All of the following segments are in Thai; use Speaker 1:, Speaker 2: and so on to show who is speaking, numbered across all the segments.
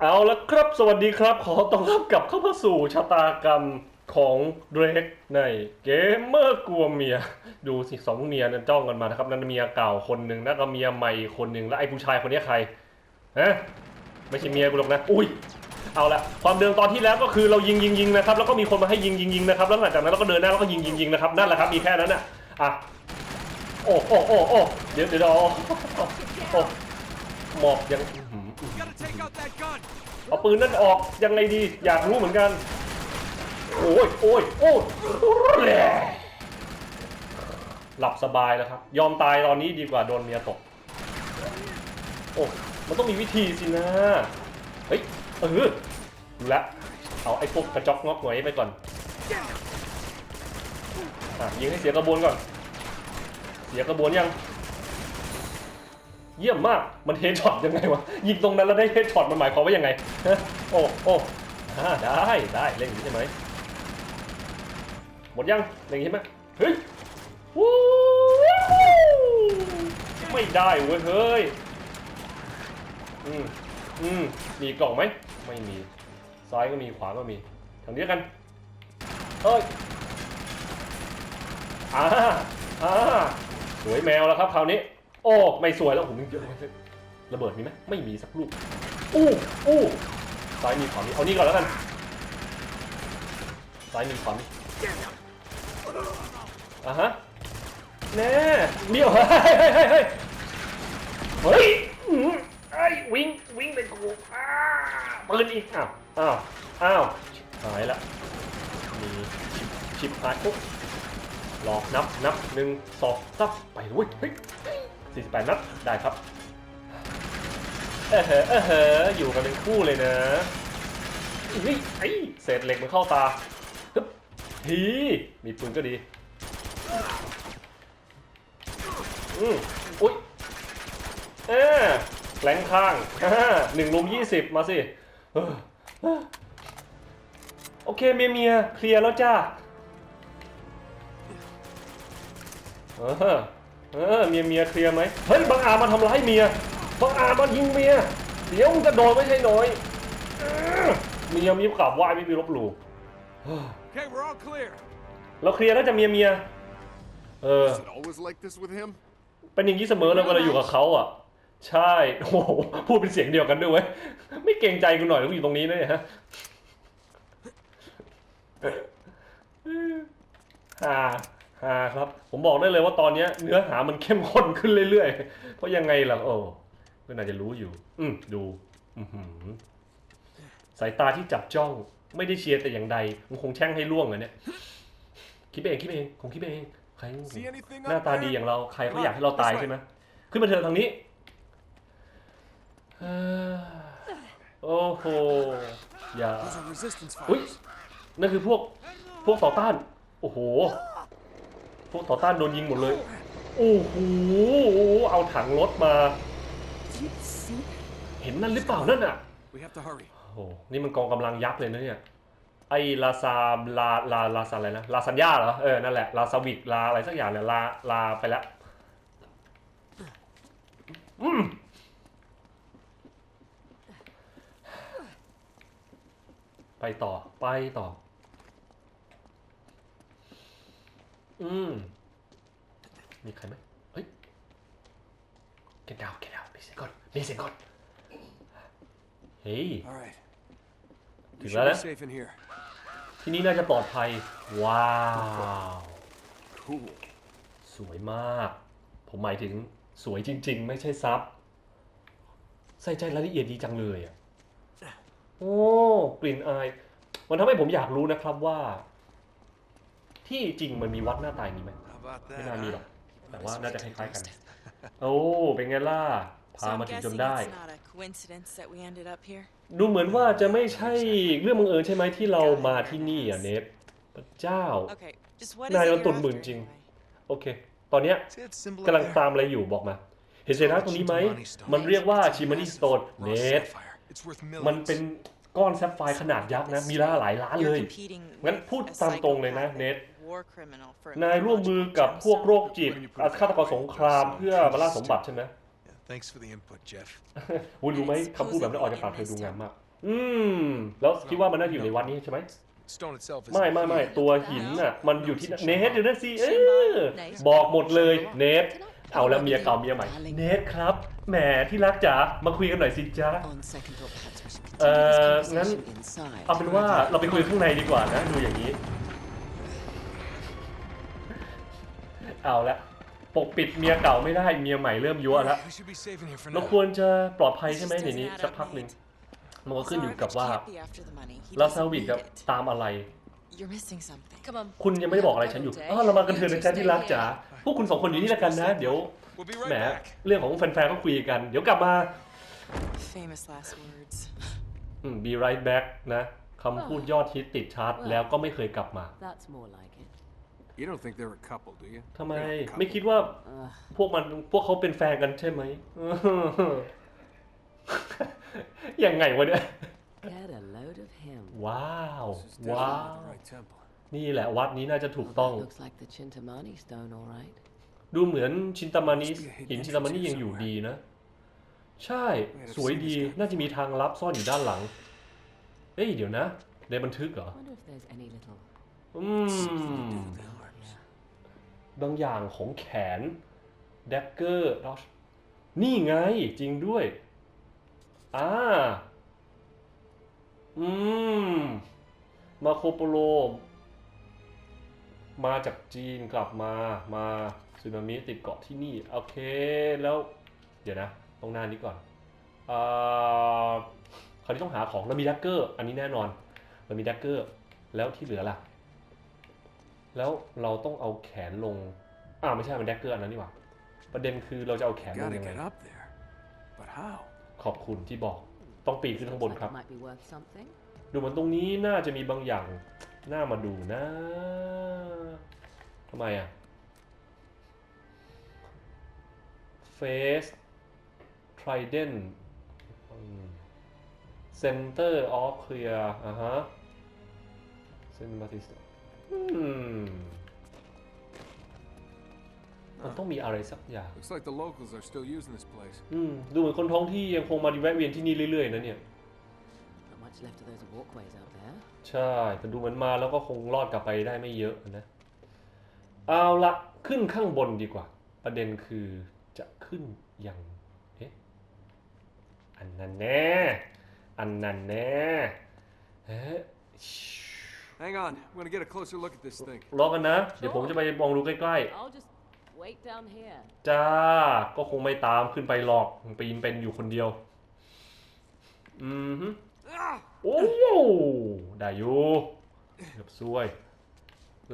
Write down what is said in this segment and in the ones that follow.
Speaker 1: เอาละครับสวัสดีครับ ขอต้อนรับกลับเข้ามาสู่ชะตากรรมของเดรกในเกมเมอร์กลัวเมีย ดูสิสองเมียนั่นจ้องกันมานะครับนั่นเมียเก่าคนหนึ่งแล้วก็เมียใหม่คนหนึ่งแล้วไอ้ผู้ชายคนนี้ใครฮะไม่ใช่เมียกูหรอกนะอุ้ยเอาละความเดิมตอนที่แล้วก็คือเรายิงยิงยิงนะครับแล้วก็มีคนมาให้ยิงยิงยิงนะครับแล้วหลังจากนั้นเราก็เดินหน้าแล้วก็ยิงยิงยิงนะครับนั่นแหละครับมีแค่นั้นน่ะอะโอ้โอ้โอ้โอ้เดี๋ยวเดี๋ยวโอ้ หมอบยังอื้อหือ
Speaker 2: Gotta take out that gun!
Speaker 1: เอาปืนนั่นออกยังไงดี อยากรู้เหมือนกัน โอ้ยโอ้ยโอ้ยแหล่หลับสบายแล้วครับ ยอมตายตอนนี้ดีกว่าโดนเมียตก โอ้มันต้องมีวิธีสินะ เฮ้ยเออดูละเอาไอ้พวกกระจอกงอกหน่อยไปก่อนอะยิงให้เสียกระบวนก่อน เสียกระบวนยัง เยี่ยมมาก มันเฮดช็อตยังไงวะ ยิงตรงนั้นแล้วได้เฮดช็อตมันหมายความว่ายังไง โอ้โอ้อ่าได้ ได้เล่นอย่างนี้ใช่ไหม หมดยังเล่นอย่างนี้ใช่ไหมเฮ้ยวู้ไม่ได้เว้ย เฮ้ย อืมอืมมีกล่องไหม ไม่มี ซ้ายก็มี ขวาก็มี ทางนี้กันเอ้ยอ่าอ่าสวยแมวแล้วครับคราวนี้ โอ้ไม่สวยแล้วผมเยอะเลยระเบิดมีไหมไม่มีสักลูกอู้อู้ซ้ายมีขวามีเอานี่ก่อนแล้วกันซ้ายมีขวามีอะฮะแน่เบี้ยวเฮ้ยเฮ้ยเฮ้ยเฮ้ยเฮ้ยอื้อไอ้วิ่งวิ่งไปกูอ้าปืนอีกอ้าวอ้าวอ้าวหายละมีชิปชิปหายปุ๊บรอนับนับหนึ่งสองซับไปเว้ยเฮ้ย สี่สิบแปดนัด ได้ครับ เออเหอะเออเหอะอยู่กันเป็นคู่เลยนะเฮ้ยไอ้เศษเหล็กมันเข้าตาฮึบฮีมีปืนก็ดี อืมอุ้ยเออแหลงข้างหนึ่งลุมยี่สิบมาสิ โอเคเมียเมียเคลียร์แล้วจ้าเออ เออเมียเมียเคลียร์ไหมเฮ้ยบังอาจมาทำร้ายเมียบังอาจมายิงเมียเดี๋ยวมึงจะโดนไม่ใช่น้อยเออเมียมีกราบไหว้ไม่มีลบหลู่
Speaker 2: Okay, we're all clear.
Speaker 1: เราเคลียร์แล้วจะเมียเมียเออ
Speaker 3: Is it always like this with him?
Speaker 1: เป็นอย่างนี้เสมอเลยเวลาอยู่กับเขาอะ ใช่โอ้โหพูดเป็นเสียงเดียวกันด้วยเว้ยไม่เกรงใจกูหน่อยกูอยู่ตรงนี้นะเนี่ยฮะฮ่า ฮ่าครับ ผมบอกได้เลยว่าตอนเนี้ยเนื้อหามันเข้มข้นขึ้นเรื่อยๆ เพราะยังไงล่ะโอ้ก็น่าจะรู้อยู่ อืมดูอือหือสายตาที่จับจ้อง ไม่ได้เชียร์แต่อย่างใดมันคงแช่งให้ล่วงอะเนี่ยคิดไปเองคิดไปเองคงคิดไปเองใคร
Speaker 3: See anything
Speaker 1: หน้า
Speaker 3: up
Speaker 1: ตา
Speaker 3: there?
Speaker 1: ดีอย่างเราใครเขาอยากให้เราตายใช่ไหมขึ้นมาเถอะทางนี้เอ่อโอ้โหอย่า
Speaker 3: Those are resistance
Speaker 1: อุ้ย
Speaker 3: fires.
Speaker 1: นั่นคือพวกพวกต่อต้าน โอ้โหพ วกต่อต้านโดนยิงหมดเลย โอ้โหเอาถังรถมา เห็นนั่นหรือเปล่านั่นอะ
Speaker 3: We have to hurry.
Speaker 1: โอ้โหนี่มันกองกำลังยักษ์เลยนะเนี่ยไอ้ลาซาลาลาลาซาอะไรนะลาซันยาเหรอเออนั่นแหละลาซาวิกลาอะไรสักอย่างเนี่ยลาลาไปแล้วอืมไปต่อไปต่อ อืม มีใครไหมเฮ้ย get down get down มีเสียงก่อนมีเสียงก่อนเฮ้ย
Speaker 3: All right. We
Speaker 1: Think
Speaker 3: should
Speaker 1: about
Speaker 3: be
Speaker 1: it.
Speaker 3: safe in here.
Speaker 1: ที่นี่น่าจะปลอดภัย ว้าว
Speaker 3: Cool.
Speaker 1: สวยมาก ผมหมายถึงสวยจริง ๆ ไม่ใช่ซับ ใส่ใจรายละเอียดดีจังเลยอะ โอ้ กลิ่นอาย มันทำให้ผมอยากรู้นะครับว่า ที่จริงมันมีวัดหน้าตายนี้ไหม
Speaker 3: How about
Speaker 1: ไม่
Speaker 3: that?
Speaker 1: น่ามีหร
Speaker 3: huh?
Speaker 1: อกแต่ว่าน่าจะคล้ายๆกัน โอ้ เป็นไงล่ะ พา
Speaker 4: So I'm
Speaker 1: มาถึงจน
Speaker 4: guessing
Speaker 1: ได้
Speaker 4: it's not a coincidence that we ended up here.
Speaker 1: ดูเหมือนว่าจะไม่ใช่เรื่องบังเอิญใช่ไหมที่เรามาที่นี่อะเนฟพระเจ้า
Speaker 4: Okay, just what
Speaker 1: Này
Speaker 4: is
Speaker 1: nó
Speaker 4: it you're
Speaker 1: tụt
Speaker 4: after
Speaker 1: mượn chừng.
Speaker 4: anyway?
Speaker 1: โอเค ตอนเนี้ย
Speaker 3: See that symbol
Speaker 1: กำลัง
Speaker 3: up
Speaker 1: ตาม
Speaker 3: there?
Speaker 1: อะไรอยู่บอกมา เห็นเศษนะตรงนี้ไหม มันเรียกว่าชิมานีสโตนเน
Speaker 3: Raw
Speaker 1: ท
Speaker 3: sapphire. It's worth
Speaker 1: มัน
Speaker 3: millions.
Speaker 1: เป็นก้อนแซฟไฟร์ขนาดยักษ์นะ มีล่าหลายล้านเล
Speaker 4: You're
Speaker 1: ย
Speaker 4: competing
Speaker 1: งั้น
Speaker 4: with
Speaker 1: พูด
Speaker 4: a
Speaker 1: ตามตรงเลยนะ
Speaker 4: psychopathic
Speaker 1: เนท
Speaker 4: war criminal for a
Speaker 1: นายร่วมมือ
Speaker 4: mythological
Speaker 1: กับพวกโร
Speaker 4: gemstone.
Speaker 1: คจิตอาฆาตกรสงครามเพื่อมาล่าสมบัติใช่ไหม
Speaker 3: Yeah, thanks for the input, Jeff.
Speaker 1: วุ้ยรู้ไหม
Speaker 4: And
Speaker 1: คำพูดแบบนั้นออกจากปากเธอ
Speaker 4: supposedly
Speaker 1: ดูงามมาก
Speaker 4: in
Speaker 1: อืม แล้วคิดว่ามันน่าจะอยู่ในวัดนี้ใช่ไหม
Speaker 3: Stone itself is
Speaker 1: ไม่ไม่ไม่ตัวหินน่ะ มันอยู่ที่เนทอยู่นั่นสิ เออ บอกหมดเลยเนทเอาแล้วเมียเก่าเมียใหม่ เนทครับ แหมที่รักจ๋า มาคุยกันหน่อยสิจ๊ะ
Speaker 5: On second thought, perhaps we should
Speaker 1: Uh,
Speaker 5: continue this
Speaker 1: งั้น
Speaker 5: conversation inside.
Speaker 1: เอาเป็นว่าเราไปคุยข้างในดีกว่านะ ดูอย่างนี้ เอาละปกปิดเมียเก่าไม่ได้เมียใหม่เริ่มยั่วแล้ว
Speaker 3: We should be safe in here for
Speaker 1: เรา
Speaker 3: now.
Speaker 1: ควรจะปลอดภัย
Speaker 4: This
Speaker 1: ใช่ไหม
Speaker 4: just
Speaker 1: ใน
Speaker 4: doesn't
Speaker 1: นี้
Speaker 4: add
Speaker 1: สัก
Speaker 4: up,
Speaker 1: พักหนึ่ง
Speaker 4: mate.
Speaker 1: มันก็ขึ้นอยู่
Speaker 4: Sorry,
Speaker 1: กับ
Speaker 4: but
Speaker 1: ว่า
Speaker 4: you can't be after the money. He
Speaker 1: ลา
Speaker 4: doesn't
Speaker 1: ซาวิก
Speaker 4: need
Speaker 1: กับ
Speaker 4: it.
Speaker 1: ตามอะไร
Speaker 4: You're missing something.
Speaker 5: Come on.
Speaker 1: คุณยังไม่ได้บอกอะไรฉันอยู่อ้าวเรามากันเถอะนะจ๊ะที่รักจ๋าพวกคุณสองคนอยู่นี่แล้วกันนะ เดี๋ยว
Speaker 3: We'll be
Speaker 1: แหม
Speaker 3: right back.
Speaker 1: เรื่องของแฟนๆก็คุยกัน เดี๋ยวกลับมา
Speaker 4: Famous last words.
Speaker 1: อืม be right back นะคำพูดยอดฮิตติดชาร์ตแล้วก็ไม่เคยกลับมา
Speaker 5: That's more like it.
Speaker 3: You don't think they're a couple, do you?
Speaker 1: ทำไม
Speaker 3: They're a
Speaker 1: ไม่
Speaker 3: couple.
Speaker 1: คิดว่า
Speaker 5: Ugh.
Speaker 1: พวกมันพวกเขาเป็นแฟนกันใช่ไหม ยังไงวะเนี่ย
Speaker 5: Get a load of him.
Speaker 1: ว้าว
Speaker 3: This is
Speaker 1: ว้า
Speaker 3: definitely
Speaker 1: ว
Speaker 3: the right temple.
Speaker 1: นี่แหละวัดนี้น่าจะถูก
Speaker 5: Well,
Speaker 1: ต้อง
Speaker 5: that looks like the Chintamani stone, all right.
Speaker 1: ดูเหมือนชินตามานิหินชินตามานิยังอยู่ดีนะ ใช่ สวยดีน่าจะมีทางลับซ่อนอยู่ด้านหลัง เอ้ยเดี๋ยวนะ ในบันทึกเหรอ
Speaker 5: Wonder if there's any little.
Speaker 1: อืม
Speaker 3: The arms.
Speaker 1: บางอย่างของแขนแดกเกอร์ดอชนี่ไงจริงด้วยอ่าอืม มาโคโปโล มาจากจีนกลับมา มาสึนามิติดเกาะที่นี่ โอเค แล้ว เดี๋ยวนะต้องหน้านี้ก่อนอ่าคราวนี้ต้องหาของเรามีแดกเกอร์ อันนี้แน่นอน เรามีแดกเกอร์ แล้วที่เหลือล่ะ แล้วเราต้องเอาแขนลงอ่าไม่ใช่มันแดกเกอร์อันนั้นนี่หว่าประเด็นคือเราจะเอาแขนลง
Speaker 3: Gotta
Speaker 1: ยังไง
Speaker 3: get up there. But how?
Speaker 1: ขอบคุณที่บอกต้องปีนขึ้นข้างบน
Speaker 5: Looks
Speaker 1: ครับ
Speaker 5: like it might be worth something.
Speaker 1: ดูเหมือนตรงนี้น่าจะมีบางอย่างน่ามาดูนะทำไมอะ Face Trident อืม Center of Clear อ่าฮะ Cinematic อืม มันต้องมีอะไรสักอย่าง
Speaker 3: Looks like the locals are still using this place.
Speaker 1: อืมดูเหมือนคนท้องที่ยังคงมาแวะเวียนที่นี่เรื่อยๆนะเนี่ย
Speaker 5: Not much left of those walkways out there.
Speaker 1: ใช่ แต่ดูเหมือนมาแล้วก็คงรอดกลับไปได้ไม่เยอะนะ เอาละขึ้นข้างบนดีกว่า ประเด็นคือจะขึ้นยังเอ๊ะอันนั้นแน่ อันนั้นแน่เอ๊ะ
Speaker 3: Hang on. I'm gonna get a closer look at this thing.
Speaker 1: รอกันนะ เดี๋ยวผมจะไปมองดูใกล้
Speaker 5: I'll just wait down here.
Speaker 1: ๆ จ้า ก็คงไม่ตามขึ้นไปหรอกปีนเป็นอยู่คนเดียว อืมฮึโอ้ได้อยู่เกือบซวย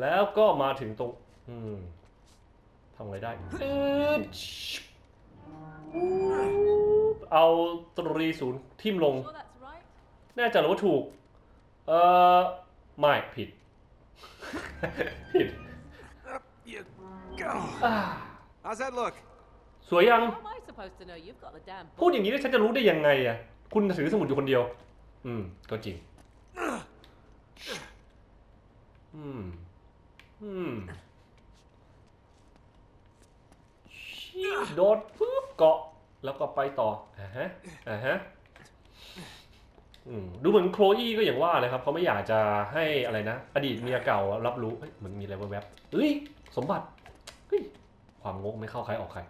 Speaker 1: แล้วก็มาถึงตรง อืมทำอะไรได้อืดเอาตรีศูนย์ทิ่มลง
Speaker 5: Sure that's right.
Speaker 1: แน่ใจหรือว่าถูก เออ ไม่ผิด ผิด
Speaker 3: Up you go. How's that look?
Speaker 1: สวยยัง
Speaker 5: How am I supposed to know? You've got the damn
Speaker 1: พูดอย่างนี้แล้วฉันจะรู้ได้ยังไงอะ คุณถือสมุดอยู่คนเดียว อืม ก็จริง อืม อืมชี้โดดปุ๊บเกาะ แล้วก็ไปต่ออ่าฮะอ่าฮะอืม ดูเหมือนโคลอี้ก็อย่างว่าเลยครับเขาไม่อยากจะให้อะไรนะ อดีตเมียเก่ารับรู้เฮ้ยเหมือนมีอะไรแวบๆเฮ้ย สมบัติเฮ้ยความงกไม่เข้าใครออกใคร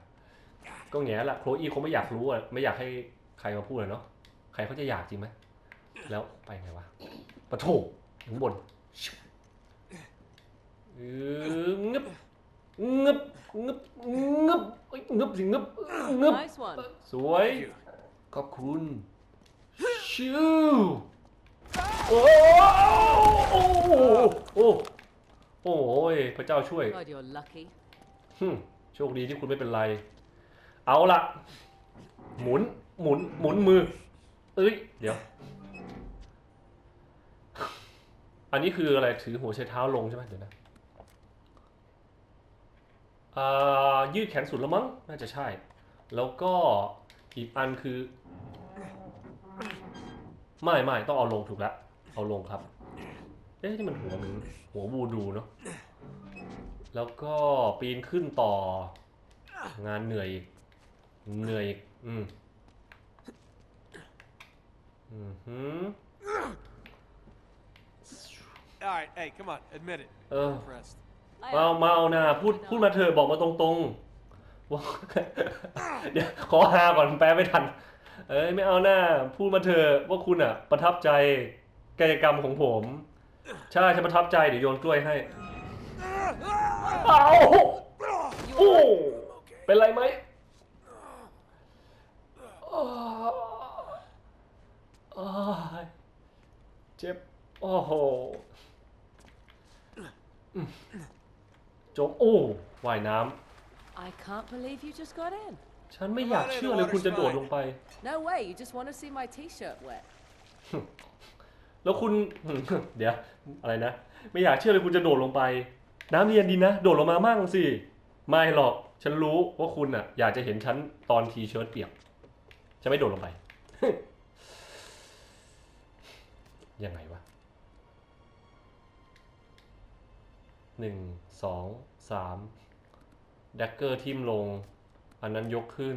Speaker 1: ก็แง่ละโคลอี้คงไม่อยากรู้อะไม่อยากให้ใครมาพูดเลยเนาะใครเขาจะอยากจริงไหมแล้วไปไงวะปะโถถึงบนเอองึบงึบงึบงึบเอ้ยงึบสิงึบงึบ
Speaker 5: Nice one.
Speaker 1: สวย
Speaker 3: Thank you.
Speaker 1: ขอบคุณ ชิวโอ้โอ้โอ้โอ้โอ้ยพระเจ้าช่วย
Speaker 5: God, you're lucky.
Speaker 1: ฮึ่มโชคดีที่คุณไม่เป็นไร เอาละหมุน หมุน หมุนมือ เอ้ย เดี๋ยว อันนี้คืออะไร ถือหัวใช้เท้าลงใช่ไหมเดี๋ยวนะ อ่า ยืดแขนสุดแล้วมั้ง น่าจะใช่ แล้วก็อีกอันคือ ไม่ไม่ต้องเอาลงถูกแล้วเอาลงครับ เอ๊ะนี่มันหัวเหมือนหัวบูดูเนาะแล้วก็ปีนขึ้นต่อ งานเหนื่อยอีกเหนื่อยอีกอืมอือหือ
Speaker 2: All right, hey, come on, admit it.
Speaker 1: Uh.
Speaker 2: Impressed.
Speaker 5: I
Speaker 1: มาเอา
Speaker 5: am.
Speaker 1: มาเอานะพูดพูดมาเถอะบอกมาตรงๆว่าเดี๋ยวขอฮาก่อนแปลไม่ทัน เอ้ยไม่เอาหน้า พูดมาเถอะว่าคุณอะ ประทับใจกายกรรมของผม ใช่ฉันประทับใจเดี๋ยวโยนกล้วยให้เอาโอ้เป็นไรไหมเจ็บ โอ้โหอืมจบโอ้ว่ายน้
Speaker 5: I can't believe you just got in. ำ
Speaker 1: ฉันไม่อยากเชื่อเลยคุณจะโดดลงไป
Speaker 5: No way, you just want to see my t-shirt wet.
Speaker 1: แล้วคุณ เดี๋ยว อะไรนะ ไม่อยากเชื่อเลยคุณจะโดดลงไป น้ำเย็นดีนะ โดดลงมามั่งสิ ไม่หรอก ฉันรู้ว่าคุณอะ อยากจะเห็นฉันตอนทีเชิ้ตเปียก จะไม่โดดลงไป ยังไงวะหนึ่งสองสามดักเกอร์ทิมลง อันนั้นยกขึ้น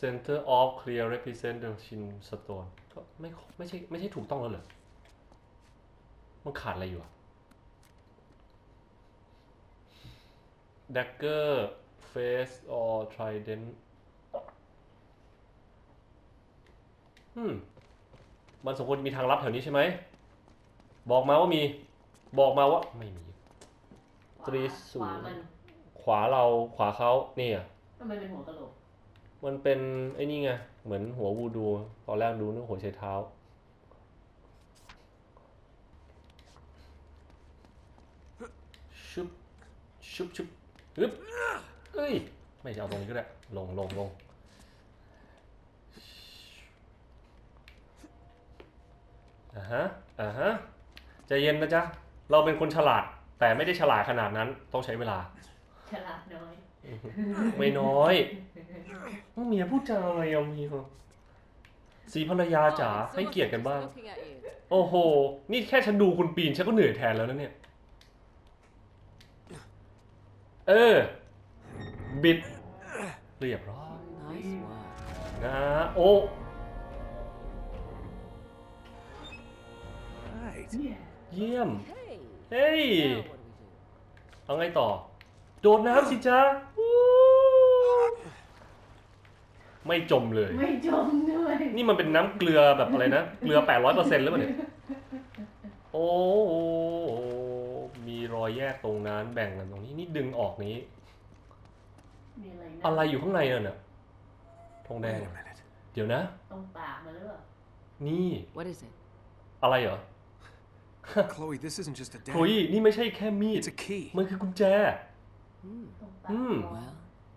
Speaker 1: Center of Clear represent the chin stone ก็ไม่ไม่ใช่ไม่ใช่ถูกต้องแล้วเหรอ มันขาดอะไรอยู่อะ Dagger face or trident อืม มันสมควรมีทางลับแถวนี้ใช่ไหม บอกมาว่ามี บอกมาว่า ไม่มีตรีศู
Speaker 3: น
Speaker 1: ย์ วาเราขวาเขาเนี่ย
Speaker 3: ทำไมเป็นหัวกะโหลก
Speaker 1: มันเป็นไอ้นี่ไง เหมือนหัววูดูตอนแรกดูนึกหัวใช้เท้า ชุบ ชุบชุบฮึบเอ้ย ไม่จะเอาตรงนี้ก็ได้ ลงลงลงอ่าฮะอ่าฮะใจเย็นนะจ๊ะ เราเป็นคนฉลาด แต่ไม่ได้ฉลาดขนาดนั้น ต้องใช้เวลา
Speaker 3: ฉลาดน้อย
Speaker 1: ไม่น้อยเมียพูดจาอะไรอะเมียสีภรรยา
Speaker 5: Oh,
Speaker 1: จ๋า
Speaker 5: it's
Speaker 1: ให้
Speaker 5: almost
Speaker 1: เกียรติ
Speaker 5: like
Speaker 1: กัน
Speaker 5: she's
Speaker 1: บ้าง
Speaker 5: looking at you.
Speaker 1: โอ้โห นี่แค่ฉันดูคุณปีนฉันก็เหนื่อยแทนแล้วนะเนี่ย เออ บิด เรียบร้อย
Speaker 5: Nice work.
Speaker 1: นะโอ้
Speaker 2: Right.
Speaker 1: เยี่ยม
Speaker 5: Hey.
Speaker 1: เฮ้ย
Speaker 5: Now what do we do?
Speaker 1: เอาไงต่อ โดดน้ำสิจ๊ะวู้ไม่จมเลย
Speaker 3: ไม่จมด้วย
Speaker 1: นี่มันเป็นน้ำเกลือแบบอะไรนะ เกลือ800เปอร์เซ็นต์หรือเปล่าเนี่ย โอ้โหมีรอยแยกตรงนั้นแบ่งกันตรงนี้ นี่ดึงออกนี้
Speaker 3: มีอะไรนะ
Speaker 1: อะไรอยู่ข้างในนั่นน่ะทองแดง
Speaker 2: Wait a minute.
Speaker 1: เดี๋ยวนะ
Speaker 3: ตรงปากมันหรือเปล่า
Speaker 1: นี่
Speaker 5: What is it?
Speaker 1: อะไรเหรอ
Speaker 2: Chloe, this isn't just a
Speaker 1: โอ้ย
Speaker 2: dagger.
Speaker 1: นี่ไม่ใช่แค่มีด
Speaker 2: It's a key.
Speaker 1: มันคือกุญแจ
Speaker 5: Hmm.
Speaker 3: ตรงปาก
Speaker 1: อืม
Speaker 3: คอ
Speaker 5: Well,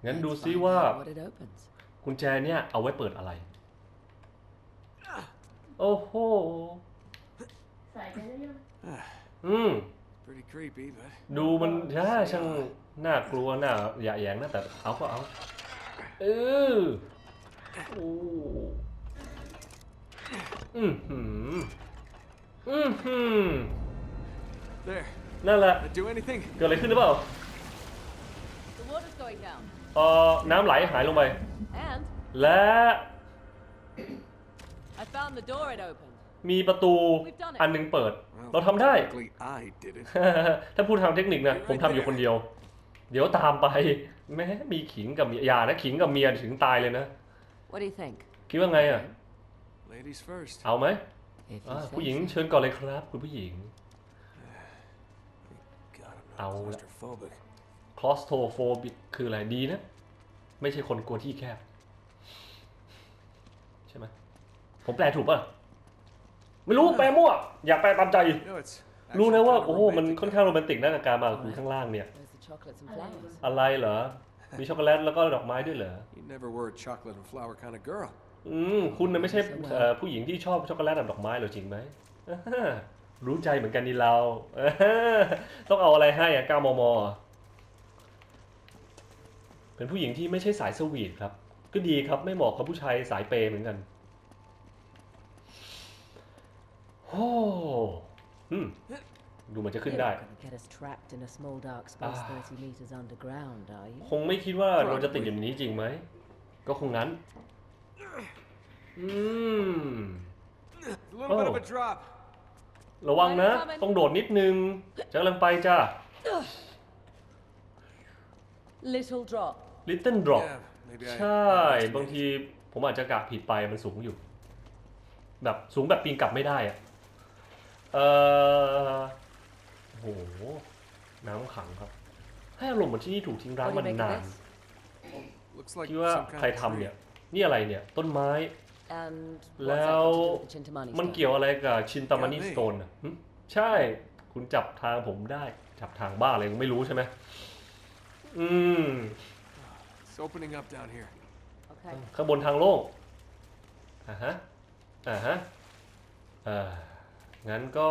Speaker 1: งั้นดู
Speaker 5: let's
Speaker 1: ซิ
Speaker 5: find
Speaker 1: ว่า
Speaker 5: out what it opens.
Speaker 1: กุญแจเนี่ยเอาไว้เปิดอะไร โอ้โห
Speaker 3: ใส่ไปได้ยัง
Speaker 1: อืม
Speaker 2: Pretty creepy, but
Speaker 1: ดูมันช่าช่างน่ากลัวน่าอย่าแยงนะแต่เอาก็เอา เออโอ้อืมหืมอืมหืม
Speaker 2: there.
Speaker 1: นั่นแหละ
Speaker 2: That do anything?
Speaker 1: เกิดอะไรขึ้นหรือเปล่า
Speaker 5: The water's going down.
Speaker 1: เอ่อน้ำไหลหายลงไป
Speaker 5: And
Speaker 1: และ
Speaker 5: I found the door it opened.
Speaker 1: มีประตูอันหนึงเปิด เราทำได้
Speaker 2: Technically, I did it.
Speaker 1: ถ้าพูดทางเทคนิคนะผมทำอยู่คนเดียว เดี๋ยวตามไป แม้มีขิงกับเมียอย่านะขิงกับเมียถึงตายเลยนะ
Speaker 5: What do you think?
Speaker 1: คิดว่าไงอะ
Speaker 2: Ladies first.
Speaker 1: เอาไหม
Speaker 5: If
Speaker 1: อ่า
Speaker 5: you
Speaker 1: ผู้ห
Speaker 5: say
Speaker 1: ญิง
Speaker 5: so.
Speaker 1: เชิญก่อนเลยครับ คุณผู้หญิง
Speaker 2: God, I'm not
Speaker 1: Ow.
Speaker 2: claustrophobic.
Speaker 1: claustrophobic คืออะไรดีนะ ไม่ใช่คนกลัวที่แคบ ใช่ไหมผมแปลถูกป่ะ ไม่รู้แปลมั่ว อยากแปลตามใจ
Speaker 2: You know, it's
Speaker 1: รู้
Speaker 2: actually
Speaker 1: นะว่า
Speaker 2: kinda
Speaker 1: โอ้โหมัน
Speaker 2: romantic.
Speaker 1: ค่อนข้างโรแมนติกนะกับการมาของคุณข้างล่างเนี่ย
Speaker 5: There's the chocolates and flowers.
Speaker 1: อะไรเหรอ มีช็อกโกแลตแล้วก็ดอกไม้ด้วยเหรอ
Speaker 2: You never were a chocolate and flower kind of girl.
Speaker 1: อืมคุณน่ะไม่ใช่เอ่อผู้หญิงที่ชอบช็อกโกแลตกับดอกไม้หรอจริงไหมอ่าฮะรู้ใจเหมือนกันนี่เราอ่าฮะต้องเอาอะไรให้อะ9มม เป็นผู้หญิงที่ไม่ใช่สายสวีทครับ ก็ดีครับไม่เหมาะกับผู้ชายสายเปย์เหมือนกันโอ้อืมดูเหมันจะขึ้น
Speaker 5: You're
Speaker 1: ได้
Speaker 5: not gonna get us trapped in a small dark space
Speaker 1: Ah.
Speaker 5: 30 meters underground, are you?
Speaker 1: คงไม่คิดว่าเราจะติดอยู่ในนี้จริงไหม ก็คงงั้น อืม
Speaker 2: A little bit of
Speaker 1: Oh.
Speaker 2: a drop.
Speaker 1: ระวังนะ ต้องโดดนิดนึงจะกำลังไปจ้า
Speaker 5: Little drop.
Speaker 1: Little Drop
Speaker 2: Yeah, maybe I.
Speaker 1: ใช่ บางทีผมอาจจะกะผิดไปมันสูงอยู่ แบบสูงแบบปีนกลับไม่ได้อะเออโอ้โห น้ำขังครับ ให้อารมณ์เหมือนที่นี่ถูกทิ้งร้าง
Speaker 5: What
Speaker 1: มา
Speaker 5: do you make
Speaker 1: นา
Speaker 5: of
Speaker 1: น
Speaker 5: this?
Speaker 2: Looks like
Speaker 1: คิดว่า
Speaker 2: some
Speaker 1: ใคร
Speaker 2: kind of
Speaker 1: ทำเนี่ย
Speaker 2: tree.
Speaker 1: นี่อะไรเนี่ย ต้นไม้
Speaker 5: And what's
Speaker 1: แล้
Speaker 5: that
Speaker 1: ว
Speaker 5: got to do with the Chintamani
Speaker 1: มัน
Speaker 5: stone?
Speaker 1: เกี่ยวอะไรกับชินตามานิ
Speaker 2: เกี่
Speaker 1: ส
Speaker 2: ยวนี่
Speaker 1: โตนอะหึใช่ คุณจับทางผมได้ จับทางบ้าอะไรก็ไม่รู้ใช่ไหม อืม
Speaker 2: It's opening up down here.
Speaker 5: Okay.
Speaker 1: ข้างบนทางโล่งอ่าฮะอ่าฮะเอ่องั้นก็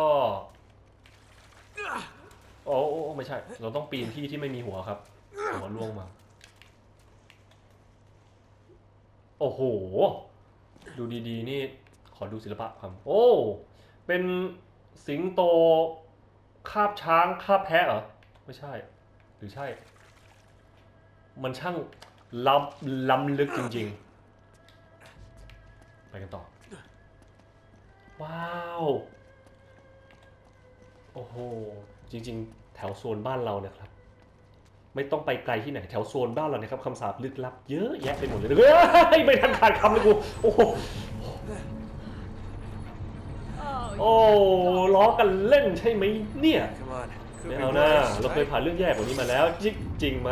Speaker 1: โอ้โอ้ไม่ใช่ เราต้องปีนที่ที่ไม่มีหัวครับ หัวล่วงมา โอ้โห ดูดีๆ นี่ ขอดูศิลปะครับ โอ้ เป็นสิงโตคาบช้างคาบแพะเหรอ ไม่ใช่ หรือใช่ มันช่างล้ำล้ำลึกจริง ๆ ไปกันต่อ ว้าว โอ้โห จริง ๆ แถวโซนบ้านเราเนี่ยครับ ไม่ต้องไปไกลที่ไหน แถวโซนบ้านเราเนี่ยครับคำสาปลึกลับเยอะแยะไปหมดเลยเฮ้ยไม่ทันขาดคำเลยกู โอ้โห
Speaker 5: Oh,
Speaker 1: โอ้ล้อกันเล่นใช่ไหมเนี่ย
Speaker 2: Come on. Could
Speaker 1: ไม่
Speaker 2: be
Speaker 1: เอาหน้า
Speaker 2: worse,
Speaker 1: เราเคย
Speaker 2: right?
Speaker 1: ผ่านเรื่องแย่กว่านี้มาแล้ว จริงจริงไหม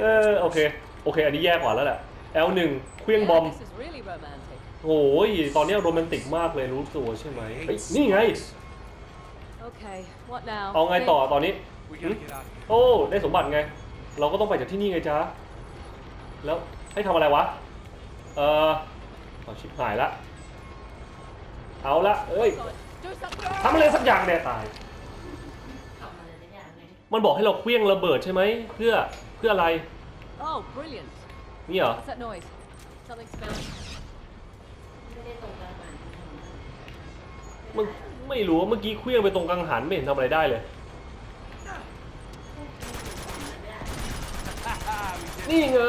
Speaker 1: เออโอเคโอเค อันนี้แย่กว่าแล้วแหละ L1 เครื่องบอม
Speaker 5: This is really romantic.
Speaker 1: โอ้ยตอนนี้โรแมนติกมากเลยรู้ตัวใช่ไหมเฮ้ยนี่ไง
Speaker 5: Okay, what now?
Speaker 1: เอาไงต่อตอนนี้
Speaker 2: We gotta get out of here.
Speaker 1: โอ้ได้สมบัติไง เราก็ต้องไปจากที่นี่ไงจ๊ะแล้วให้ทำอะไรวะเออเอาชิบหายละเอาละเอ้ย
Speaker 5: Do something.
Speaker 1: ทำอะไรสักอย่างเนี่ยตาย มันบอกให้เราเคลี้ยงระเบิดใช่ไหมเพื่อ เพื่ออะไร
Speaker 5: Oh, brilliant.
Speaker 1: นี่เหรอ
Speaker 5: What's that noise? Something smells.
Speaker 1: มึงไม่รู้ว่าเมื่อกี้เคลี้ยงไปตรงกังหันไม่เห็นทำอะไรได้เลย นี่ไง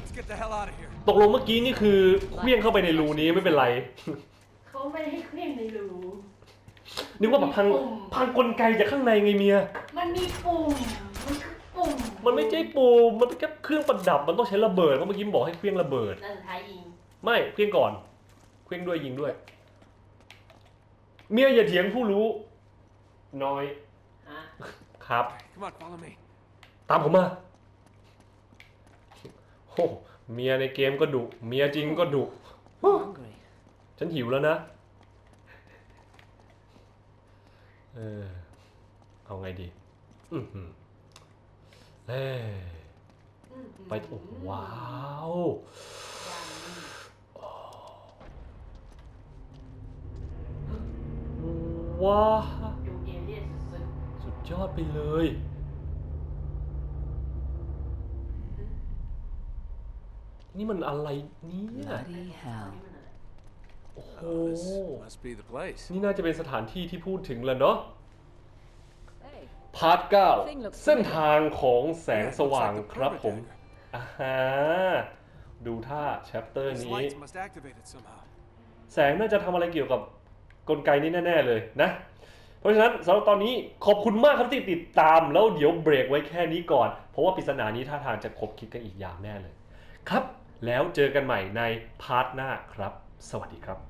Speaker 2: Let's get the hell out of here.
Speaker 1: ตกลงเมื่อกี้นี่คือเคลี้ยงเข้าไปในรูนี้ไม่เป็นไร
Speaker 3: เขาไม่ได้ให้เครื่องในรู
Speaker 1: นึกว่าแบบพังพังกลไกจากข้างในไงเมีย
Speaker 3: มันมีปุ่ม มันคือปุ่ม
Speaker 1: มันไม่ใช่ปูมมันเป็นแค่เครื่องประดับ มันต้องใช้ระเบิดเพราะเมื่อกี้มันบอกให้เคลี้ยงระเบิด
Speaker 3: นั่นสุดท้ายยิง
Speaker 1: ไม่เคลี้ยงก่อนเคลี้ยงด้วยยิงด้วย เมียอย่าเถียงผู้รู้ น้อย
Speaker 3: ฮะ
Speaker 1: ครับ
Speaker 2: Come on, follow me.
Speaker 1: ตามผมมาโอ้เมียในเกมก็ดุเมียจริงก็ดุ
Speaker 5: Hungry.
Speaker 1: ฉันหิวแล้วนะ เออ เอาไงดี อือหือ เอ้ยไปโอ้โหว้าวว้าว
Speaker 3: ดูเอเลี่ยนสุด
Speaker 1: สุดยอดไปเลยนี่มันอะไรเนี่ย
Speaker 5: Bloody hell.
Speaker 1: โอ้โห
Speaker 2: Oh, this must be the place.
Speaker 1: นี่น่าจะเป็นสถานที่ที่พูดถึงแล้วเนาะ
Speaker 5: Hey,
Speaker 1: พาร์ท
Speaker 5: Thing looks
Speaker 1: 9เส้นทางของแสง
Speaker 2: Yeah, it
Speaker 1: ส
Speaker 2: looks
Speaker 1: ว่าง
Speaker 2: like the
Speaker 1: ครับ
Speaker 2: permit
Speaker 1: ผม
Speaker 2: dagger.
Speaker 1: อ่าฮะดูท่าแชปเตอร์
Speaker 2: These
Speaker 1: นี้
Speaker 2: lights must activate it somehow.
Speaker 1: แสงน่าจะทำอะไรเกี่ยวกับกลไกนี้แน่ ๆ เลยนะ เพราะฉะนั้นสำหรับตอนนี้ขอบคุณมากครับที่ติดตามแล้วเดี๋ยวเบรกไว้แค่นี้ก่อน เพราะว่าปริศนานี้ท่าทางจะคบคิดกันอีกอย่างแน่เลย ครับ แล้วเจอกันใหม่ในพาร์ทหน้าครับ สวัสดีครับ